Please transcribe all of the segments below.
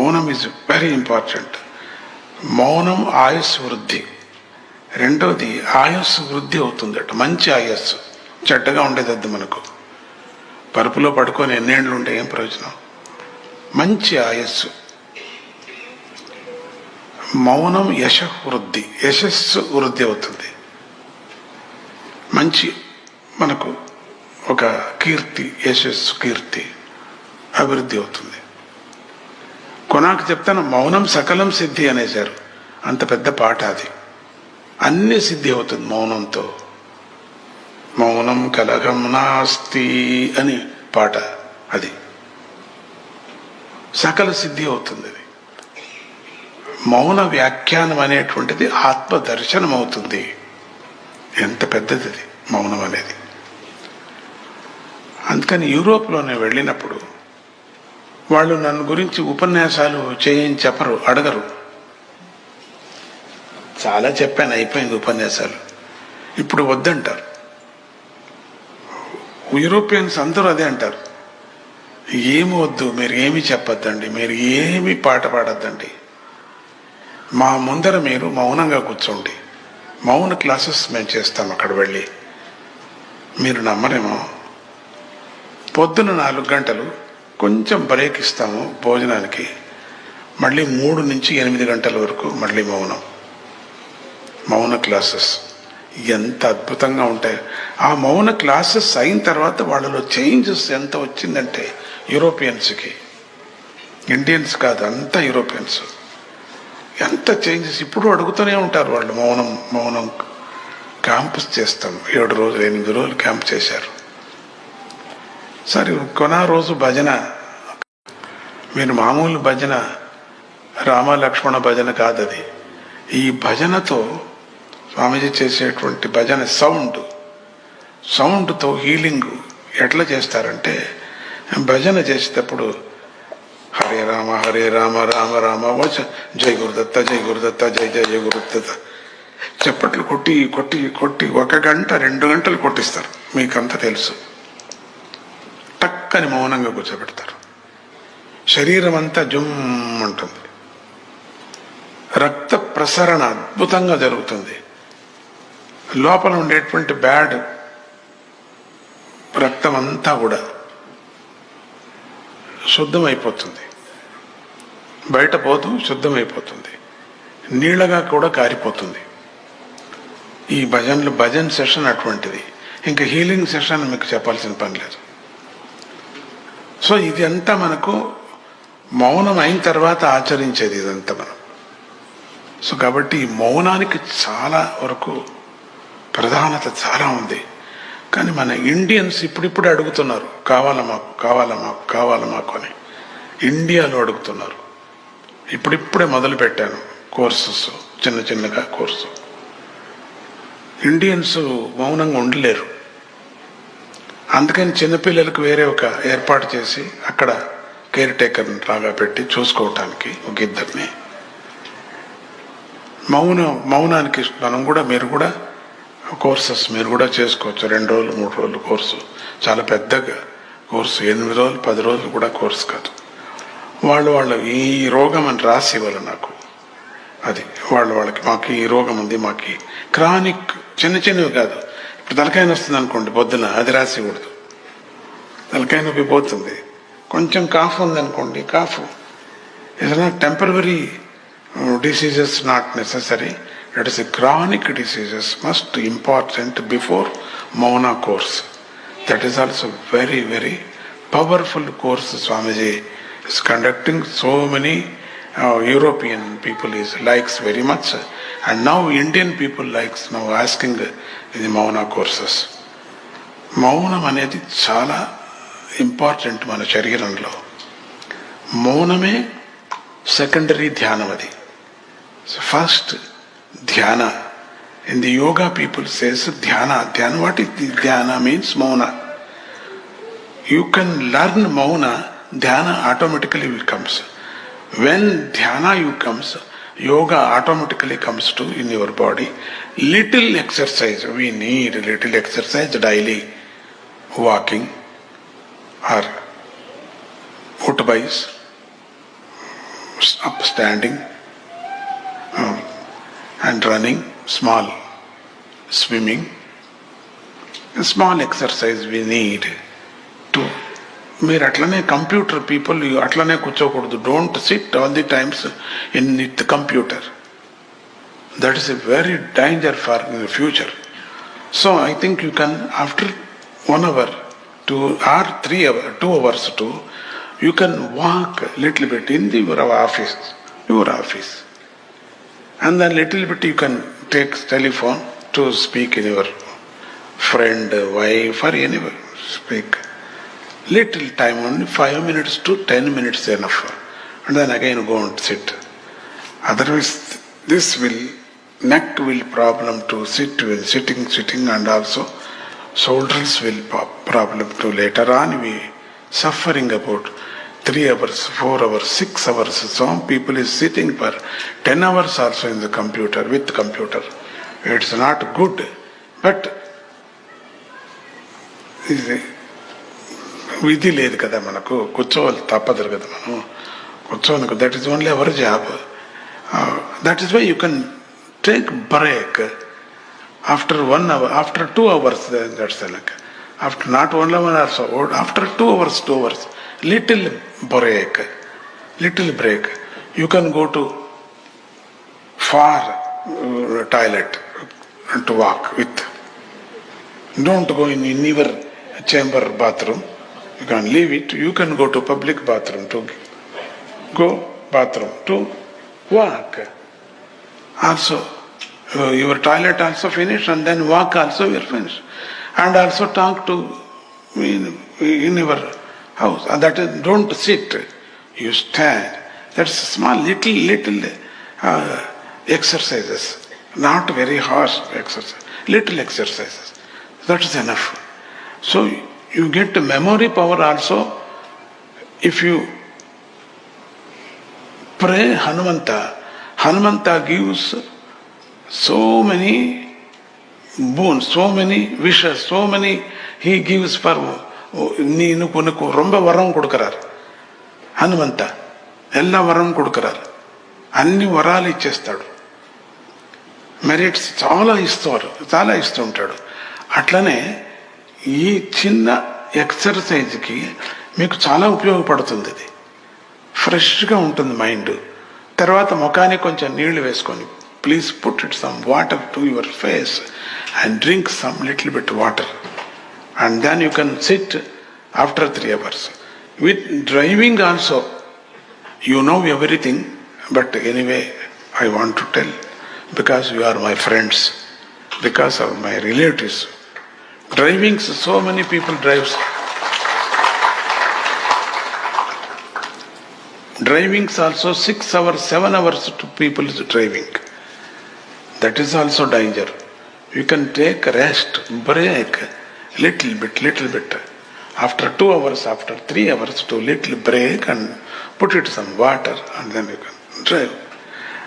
మౌనం is very important మౌనం ఆయుస్ వృద్ధి. రెండవది ఆయుస్సు వృద్ధి అవుతుంది అట మంచి ఆయుస్సు. చెడ్డగా ఉండేదద్దు మనకు. పరుపులో పడుకొని ఎన్నేళ్ళు ఉంటే ఏం ప్రయోజనం? మంచి ఆయుస్సు. మౌనం యశ వృద్ధి యశస్సు వృద్ధి అవుతుంది. మంచి మనకు ఒక కీర్తి యశస్సు కీర్తి అభివృద్ధి అవుతుంది. కొనాకు చెప్తాను మౌనం సకలం సిద్ధి అనేశారు. అంత పెద్ద పాట అది. అన్ని సిద్ధి అవుతుంది మౌనంతో. మౌనం కలగం నాస్తి అని పాట అది. సకల సిద్ధి అవుతుంది అది. మౌన వ్యాఖ్యానం అనేటువంటిది ఆత్మ దర్శనం అవుతుంది. ఎంత పెద్దది మౌనం అనేది. అందుకని యూరోప్లోనే వెళ్ళినప్పుడు వాళ్ళు నన్ను గురించి ఉపన్యాసాలు చేయని చెప్పరు అడగరు. చాలా చెప్పాను అయిపోయింది ఉపన్యాసాలు. ఇప్పుడు వద్దంటారు. యూరోపియన్స్ అందరూ అదే అంటారు. ఏమి వద్దు మీరు ఏమి చెప్పొద్దండి మీరు ఏమి పాట పాడొద్దండి. మా ముందర మీరు మౌనంగా కూర్చోండి. మౌన క్లాసెస్ మేము చేస్తాం అక్కడ వెళ్ళి. మీరు నమ్మరేమో. పొద్దున నాలుగు గంటలు కొంచెం బ్రేక్ ఇస్తాము భోజనానికి. మళ్ళీ మూడు నుంచి ఎనిమిది గంటల వరకు మళ్ళీ మౌనం. మౌన క్లాసెస్. ఎంత అద్భుతంగా ఉంటాయి. ఆ మౌన క్లాసెస్ అయిన తర్వాత వాళ్ళలో చేంజెస్ ఎంత వచ్చిందంటే యూరోపియన్స్కి. ఇండియన్స్ కాదు అంతా యూరోపియన్స్. ఎంత చేంజెస్. ఇప్పుడు అడుగుతూనే ఉంటారు వాళ్ళు మౌనం మౌనం. క్యాంప్స్ చేస్తాం. ఏడు రోజులు ఎనిమిది రోజులు క్యాంప్ చేశారు. సరే కొన రోజు భజన. మీరు మామూలు భజన రామ లక్ష్మణ భజన కాదది. ఈ భజనతో స్వామీజీ చేసేటువంటి భజన సౌండ్ సౌండ్తో హీలింగ్ ఎట్లా చేస్తారంటే భజన చేసేటప్పుడు హరే రామ హరే రామ రామ రామ వచ్చ జై గురుదత్త జై గురుదత్త జై జై జై గురుదత్త. చప్పట్లు కొట్టి కొట్టి కొట్టి ఒక గంట రెండు గంటలు కొట్టిస్తారు. మీకంతా తెలుసు. టక్కని మౌనంగా కూర్చోబెడతారు. శరీరం అంతా జుమ్ ఉంటుంది. రక్త ప్రసరణ అద్భుతంగా జరుగుతుంది. లోపల ఉండేటువంటి బ్యాడ్ రక్తం అంతా కూడా శుద్ధమైపోతుంది. బయట పోతూ శుద్ధమైపోతుంది. నీళ్ళగా కూడా కారిపోతుంది. ఈ భజనలు భజన్ సెషన్ అటువంటిది. ఇంకా హీలింగ్ సెషన్ మీకు చెప్పాల్సిన పని లేదు. సో ఇది అంతా మనకు మౌనం అయిన తర్వాత ఆచరించేది ఇదంతా మనం. సో కాబట్టి ఈ మౌనానికి చాలా వరకు ప్రధానత చాలా ఉంది. కానీ మన ఇండియన్స్ ఇప్పుడిప్పుడు అడుగుతున్నారు కావాలా మాకు కావాలా మాకు కావాలా మాకు అని. ఇండియాలో అడుగుతున్నారు. ఇప్పుడిప్పుడే మొదలు పెట్టాను కోర్సెస్ చిన్న చిన్నగా కోర్సు. ఇండియన్స్ మౌనంగా ఉండలేరు. అందుకని చిన్నపిల్లలకు వేరే ఒక ఏర్పాటు చేసి అక్కడ కేర్ టేకర్ లాగా పెట్టి చూసుకోవటానికి ఒక ఇద్దరిని. మౌన మౌనానికి మనం కూడా మీరు కూడా కోర్సెస్ మీరు కూడా చేసుకోవచ్చు. రెండు రోజులు మూడు రోజులు కోర్సు. చాలా పెద్దగా కోర్సు. ఎనిమిది రోజులు పది రోజులు కూడా కోర్సు కాదు. వాళ్ళు వాళ్ళు ఈ రోగం అని రాసి ఇవ్వాలి నాకు. అది వాళ్ళు వాళ్ళకి మాకు ఈ రోగం ఉంది మాకు క్రానిక్ చిన్న చిన్నవి కాదు. ఇప్పుడు తలకాయ వస్తుంది అనుకోండి పొద్దున అది రాసి తలకాయ నొప్పి పోతుంది. కొంచెం కాఫ్ ఉందనుకోండి cough. Is temporary temporary diseases not necessary it is a chronic diseases must important before mauna course that is also very very powerful course Swamiji is conducting so many European people is likes very much and now Indian people likes now asking ఇది mauna courses. మౌనం అనేది చాలా important మన శరీరంలో. మౌనమే secondary ధ్యానం అది. First dhyana. In the yoga people says dhyana. Dhyana what is the dhyana means mauna. You can learn mauna dhyana automatically will comes When dhyana you comes, yoga automatically comes to in your body. Little exercise, we need little exercise daily, walking or footbites, upstanding, um, and running, small, swimming. A small exercise we need to మీరు అట్లనే computer people అట్లనే కూర్చోకూడదు don't sit all the times in with computer that is a very danger for future so I think you can after one hour two or three hour two hours to you can walk little bit in the your office your office and then little bit you can take telephone to speak in your friend, wife, or anywhere. Speak. Little time, only five minutes to ten minutes enough. And then again go and sit. Otherwise, this will neck will problem to sit will sitting sitting and also shoulders will problem to later on we suffering about three hours, four hours, six hours. Some people is sitting for ten hours also in the computer with computer. It's not good, but విధి లేదు కదా మనకు. కూర్చోవాలి తప్పదు కదా మనం కూర్చోవాలి that is only our job that is why you can take break after one hour after two hours that's like after not only one hours after two hours two hours little break little break you can go to for toilet to walk with don't go in in your chamber bathroom. You can leave it. You can go to public bathroom to go bathroom to walk. Also, uh, your toilet also finish and then walk also you finish. And also talk to in, in your house. And that is, don't sit. You stand. That's small, little, little uh, exercises. Not very harsh exercise. Little exercises. That is enough. So you get memory power also if you pray Hanumanta. Hanumanta gives so many boons, so many wishes, so many he gives for நீனு உனக்கு ரொம்ப வரம் கொடுக்குறார் హనుమంత எல்லா వరం கொடுக்குறார் అన్ని వరాలు ఇచ్చేస్తాడు మెరిట్స్ చాలా ఇస్తారు చాలా ఇస్తుంటాడు అట్లనే ఈ చిన్న ఎక్సర్సైజ్కి మీకు చాలా ఉపయోగపడుతుంది ఇది. ఫ్రెష్గా ఉంటుంది మైండ్. తర్వాత ముఖానికి కొంచెం నీళ్ళు వేసుకొని please put it some water to your face and drink some little bit water. And then you can sit after three hours. With driving also you know everything but anyway I want to tell because you are my friends because of my relatives. Driving, so many people drives. Driving's also six hours, seven hours to people is driving. That is also danger. You can take rest, break, little bit, little bit. After two hours, after three hours, to little break and put it some water and then you can drive.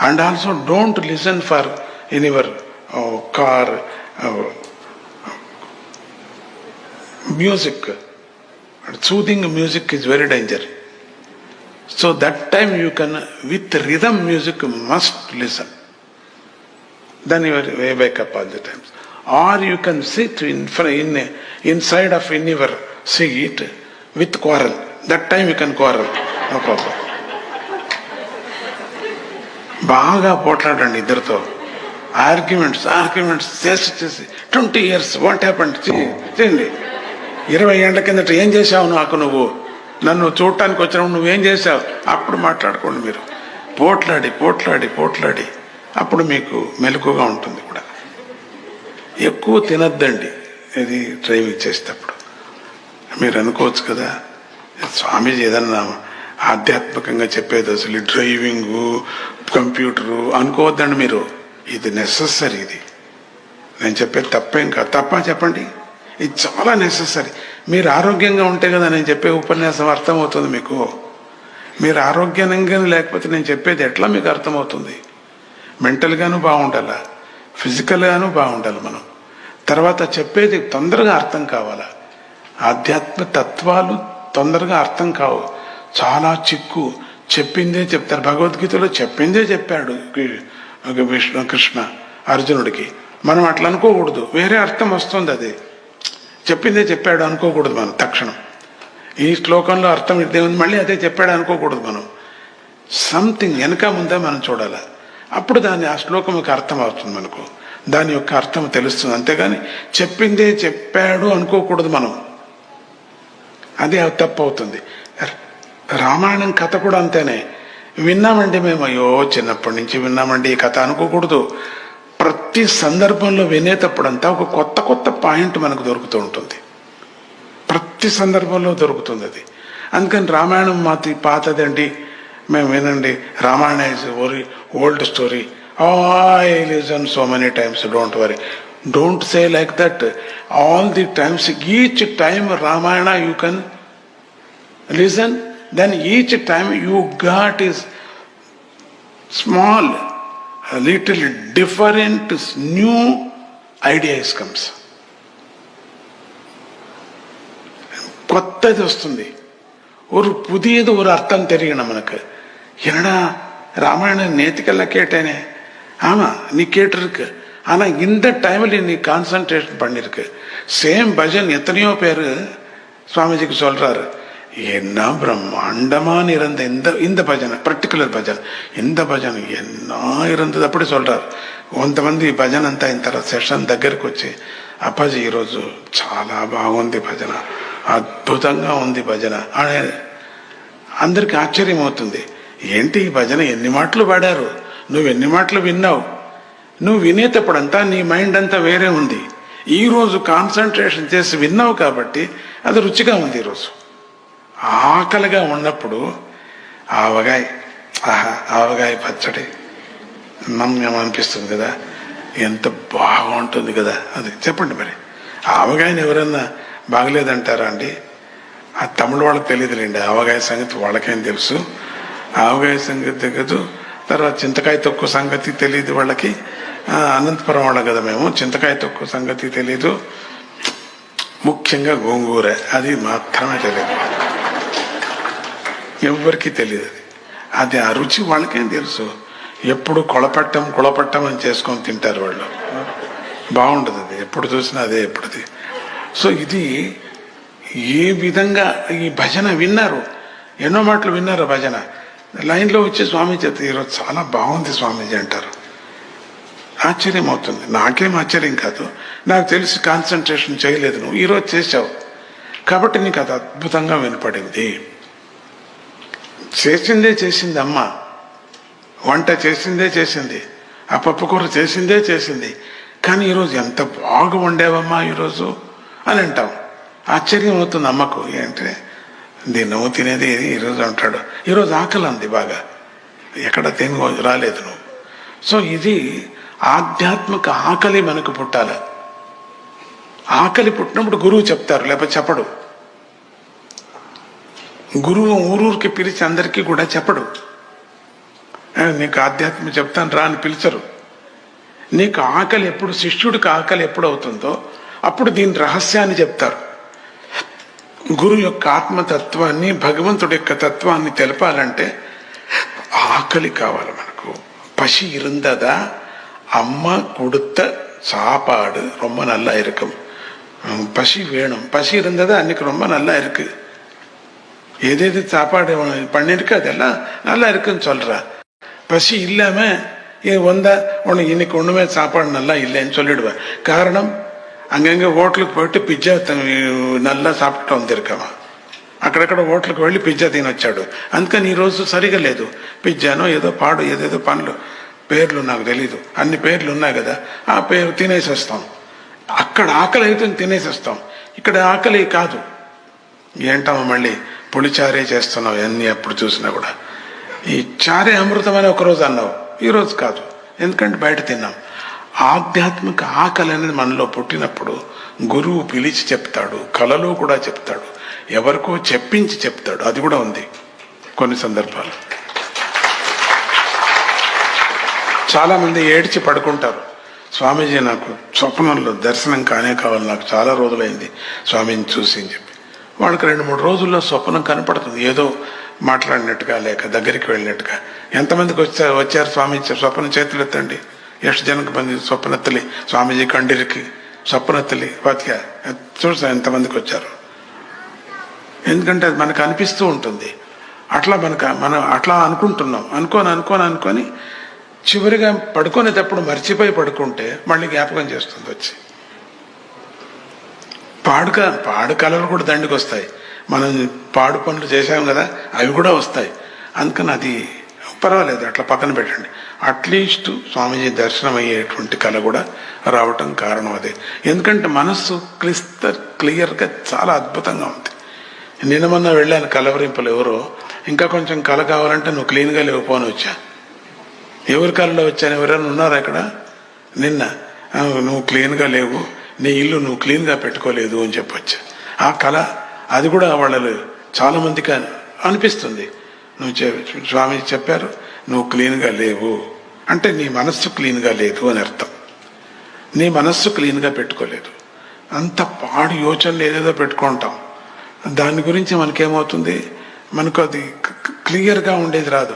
And also don't listen for in your uh, car uh, music. Soothing music is very danger. So that time you can, with rhythm music, you must listen. Then you will wake up all the times. Or you can sit in, fr- in inside of in your seat with quarrel. That time you can quarrel. No problem. బాగా పోట్లాడండి ఇద్దరితో arguments arguments చేసి చేసి twenty years what happened చేయండి ఇరవై ఏళ్ళ కిందట ఏం చేశావు నాకు నువ్వు? నన్ను చూడటానికి వచ్చినప్పుడు నువ్వేం చేశావు? అప్పుడు మాట్లాడుకోండి మీరు. పోట్లాడి పోట్లాడి పోట్లాడి. అప్పుడు మీకు మెలకుగా ఉంటుంది కూడా. ఎక్కువ తినద్దండి. ఇది డ్రైవింగ్ చేసేటప్పుడు. మీరు అనుకోవచ్చు కదా స్వామీజీ ఏదన్నా ఆధ్యాత్మికంగా చెప్పేది అసలు డ్రైవింగు కంప్యూటరు అనుకోవద్దండి మీరు. ఇది నెససరీ ఇది. నేను చెప్పేది తప్పేం కాదు. తప్ప చెప్పండి? ఇది చాలా నెససరీ మీరు ఆరోగ్యంగా ఉంటే కదా నేను చెప్పే ఉపన్యాసం అర్థమవుతుంది మీకు. మీరు ఆరోగ్యంగా లేకపోతే నేను చెప్పేది ఎట్లా మీకు అర్థమవుతుంది? మెంటల్గాను బాగుండాలా? ఫిజికల్గాను బాగుండాలి మనం. తర్వాత చెప్పేది తొందరగా అర్థం కావాలా? ఆధ్యాత్మ తత్వాలు తొందరగా అర్థం కావు. చాలా చిక్కు. చెప్పిందే చెప్తారు. భగవద్గీతలో చెప్పిందే చెప్పాడు విష్ణు కృష్ణ అర్జునుడికి. మనం అట్లా అనుకోకూడదు. వేరే అర్థం వస్తుంది అది. చెప్పిందే చెప్పాడు అనుకోకూడదు మనం తక్షణం. ఈ శ్లోకంలో అర్థం ఇదే ఉంది మళ్ళీ అదే చెప్పాడు అనుకోకూడదు మనం. సంథింగ్ వెనక ముందే మనం చూడాలి. అప్పుడు దాని ఆ శ్లోకం యొక్క అర్థం అవుతుంది మనకు. దాని యొక్క అర్థం తెలుస్తుంది. అంతేగాని చెప్పిందే చెప్పాడు అనుకోకూడదు మనం. అది తప్పు అవుతుంది రామాయణం కథ కూడా అంతేనే. విన్నామండి మేము అయ్యో చిన్నప్పటి నుంచి విన్నామండి ఈ కథ అనుకోకూడదు. ప్రతి సందర్భంలో వినేటప్పుడంతా ఒక కొత్త కొత్త పాయింట్ మనకు దొరుకుతూ ఉంటుంది. ప్రతి సందర్భంలో దొరుకుతుంది అది. అందుకని రామాయణం మాది పాతదండి మేము వినండి. రామాయణ ఇస్ ఓరి ఓల్డ్ స్టోరీ ఆ listen so many times don't worry don't say like that all the times each time Ramayana you can listen then each time you got is small a little different, new ideas comes. కొత్తది వస్తుంది ஒரு புதியது ஒரு அர்த்தம் தெரியணும் நமக்கு என்னடா ராமாயணம் நேத்துக்கெல்லாம் கேட்டேனே ஆமா நீ கேட்டிருக்கு ஆனா இந்த டைம்ல நீ கான்சன்ட்ரேஷன் பண்ணிருக்கு சேம் பஜன் எத்தனையோ பேரு சுவாமிஜிக்கு சொல்றாரு என்ன பிரம்மாண்டமாக இருந்த இந்த இந்த பஜனை பர்டிகுலர் பஜனை இந்த பஜனை என்ன இருந்தது அப்படி சொல்கிறார் కొంతమంది భజన అంతా అయిన తర్వాత సెషన్ దగ్గరికి వచ్చి అప్పాజీ ఈరోజు చాలా బాగుంది భజన. అద్భుతంగా ఉంది భజన. అనే అందరికి ఆశ్చర్యం అవుతుంది. ఏంటి ఈ భజన? ఎన్ని మాటలు పాడారు? నువ్వు ఎన్ని మాటలు విన్నావు? నువ్వు వినేటప్పుడంతా నీ మైండ్ అంతా వేరే ఉంది. ఈరోజు కాన్సన్ట్రేషన్ చేసి విన్నావు కాబట్టి అది రుచిగా ఉంది ఈరోజు. ఆకలిగా ఉన్నప్పుడు ఆవగాయ ఆహా ఆవగాయ పచ్చడి నమ్యం అనిపిస్తుంది కదా. ఎంత బాగుంటుంది కదా. అది చెప్పండి మరి. ఆవగాయని ఎవరన్నా బాగలేదంటారా అండి? ఆ తమిళ వాళ్ళకి తెలియదులేండి. ఆవగాయ సంగతి వాళ్ళకేం తెలుసు? ఆవగాయ సంగతి తెగదు తర్వాత చింతకాయ తొక్కు సంగతి తెలియదు వాళ్ళకి. అనంతపురం వాళ్ళం కదా మేము. చింతకాయ తొక్కు సంగతి తెలియదు. ముఖ్యంగా గోంగూర. అది మాత్రమే తెలియదు. ఎవరికి తెలియదు అది. అది ఆ రుచి వాళ్ళకేం తెలుసు. ఎప్పుడు కొలపట్టం కొలపట్టం అని చేసుకొని తింటారు వాళ్ళు. బాగుండదు అది. ఎప్పుడు చూసినా అదే ఎప్పుడుది. సో ఇది ఏ విధంగా ఈ భజన విన్నారు? ఎన్నో మాటలు విన్నారు భజన. లైన్లో వచ్చి స్వామీజీ ఈరోజు చాలా బాగుంది స్వామీజీ అంటారు. ఆశ్చర్యం అవుతుంది నాకేం ఆశ్చర్యం కాదు. నాకు తెలిసి కాన్సన్ట్రేషన్ చేయలేదు నువ్వు. ఈరోజు చేసావు కాబట్టి నీకు అది అద్భుతంగా వినపడింది. చేసిందే చేసింది అమ్మ వంట చేసిందే చేసింది. ఆ పప్పు కూర చేసిందే చేసింది. కానీ ఈరోజు ఎంత బాగా వండావమ్మా ఈరోజు? అని అంటాం. ఆశ్చర్యం అవుతుంది అమ్మకు. ఏంటంటే దీన్ని నువ్వు తినేది ఈరోజు అంటాడు. ఈరోజు ఆకలి అంది బాగా. ఎక్కడ తిని రాలేదు నువ్వు. సో ఇది ఆధ్యాత్మిక ఆకలి మనకు పుట్టాలి. ఆకలి పుట్టినప్పుడు గురువు చెప్తారు లేకపోతే చెప్పడు. గురువు ఊరూరికి పిలిచి అందరికీ కూడా చెప్పడు "ఏ, నీకు ఆధ్యాత్మిక చెప్తాను రా అని పిలిచరు నీకు ఆకలి ఎప్పుడు శిష్యుడికి ఆకలి ఎప్పుడు అవుతుందో అప్పుడు దీని రహస్యాన్ని చెప్తారు గురు యొక్క ఆత్మతత్వాన్ని భగవంతుడి యొక్క తత్వాన్ని తెలపాలంటే ఆకలి కావాలి మనకు పసి இருந்ததா அம்மா கொடுத்த சாப்பாடு ரொம்ப நல்லா இருக்கும் உம், பசி வேணும் பசி இருந்ததா அன்னைக்கு ரொம்ப நல்லா இருக்கு எது சாப்பாடு பண்ணியிருக்கோ அதெல்லாம் நல்லா இருக்குன்னு சொல்கிறா பசி இல்லாமல் வந்தால் உனக்கு இன்னைக்கு ஒன்றுமே சாப்பாடு நல்லா இல்லைன்னு சொல்லிடுவேன் காரணம் அங்கங்கே ஹோட்டலுக்கு పోయిట్టు పిజ్జా నల్లా సాపిట్టు వందిరుకవా అక్కడక్కడ హోటల్కి వెళ్ళి పిజ్జా తినొచ్చాడు అందుకని ఈ రోజు సరిగా లేదు పిజ్జానో ఏదో పాడు ఏదేదో పనులు పేర్లు నాకు తెలీదు అన్ని పేర్లు ఉన్నాయి కదా ఆ పేరు తినేసి వస్తాం అక్కడ ఆకలి అయితే తినేసి వస్తాం ఇక్కడ ఆకలి కాదు ఏంటమ్మా మళ్ళీ పులిచారే చేస్తున్నావు అన్ని ఎప్పుడు చూసినా కూడా. ఈ చారే అమృతం అని ఒకరోజు అన్నావు. ఈరోజు కాదు. ఎందుకంటే బయట తిన్నాం. ఆధ్యాత్మిక ఆకలి అనేది మనలో పుట్టినప్పుడు గురువు పిలిచి చెప్తాడు కళలో కూడా చెప్తాడు ఎవరికో చెప్పించి చెప్తాడు. అది కూడా ఉంది కొన్ని సందర్భాలు. చాలామంది ఏడ్చి పడుకుంటారు. స్వామీజీ నాకు స్వప్నంలో దర్శనం కానే కావాలి నాకు చాలా రోజులైంది స్వామిని చూసి అని చెప్పి. వాళ్ళకి రెండు మూడు రోజుల్లో స్వప్నం కనపడుతుంది. ఏదో మాట్లాడినట్టుగా లేక దగ్గరికి వెళ్ళినట్టుగా. ఎంతమందికి వచ్చారు వచ్చారు స్వామి స్వప్న చేతులు ఎత్తండి ಎಷ್ಟು ಜನಕ್ಕೆ ಬಂದಿದ್ದು స్వామీజీ కండిరికి స్వప్న స్వప్నతల్లి వాతిక చూస్తాం ఎంతమందికి వచ్చారు? ఎందుకంటే అది మనకు అనిపిస్తూ ఉంటుంది. అట్లా మనకు మనం అట్లా అనుకుంటున్నాం. అనుకొని అనుకొని అనుకొని చివరిగా పడుకునేటప్పుడు మర్చిపోయి పడుకుంటే మళ్ళీ జ్ఞాపకం చేస్తుంది వచ్చి. పాడుక పాడు కళలు కూడా దండికి వస్తాయి. మనం పాడు పనులు చేశాం కదా అవి కూడా వస్తాయి. అందుకని అది పర్వాలేదు అట్లా పక్కన పెట్టండి. అట్లీస్ట్ స్వామీజీ దర్శనం అయ్యేటువంటి కళ కూడా రావటం కారణం అదే. ఎందుకంటే మనస్సు క్లిస్త క్లియర్గా చాలా అద్భుతంగా ఉంది. నిన్న మొన్న వెళ్ళాను కలవరింపులు ఎవరో. ఇంకా కొంచెం కళ కావాలంటే నువ్వు క్లీన్గా లేకపోని వచ్చా. ఎవరి కళలో వచ్చాను? ఎవరైనా ఉన్నారా ఇక్కడ? నిన్న. నువ్వు క్లీన్గా లేవు. నీ ఇల్లు నువ్వు క్లీన్గా పెట్టుకోలేదు అని చెప్పొచ్చు. ఆ కళ అది కూడా వాళ్ళు చాలామందికి అనిపిస్తుంది. నువ్వు స్వామి చెప్పారు నువ్వు క్లీన్గా లేవు. అంటే నీ మనస్సు క్లీన్గా లేదు అని అర్థం. నీ మనస్సు క్లీన్గా పెట్టుకోలేదు. అంత పాడు యోచనలు ఏదేదో పెట్టుకుంటాం. దాని గురించి మనకేమవుతుంది? మనకు అది క్లియర్గా ఉండేది రాదు.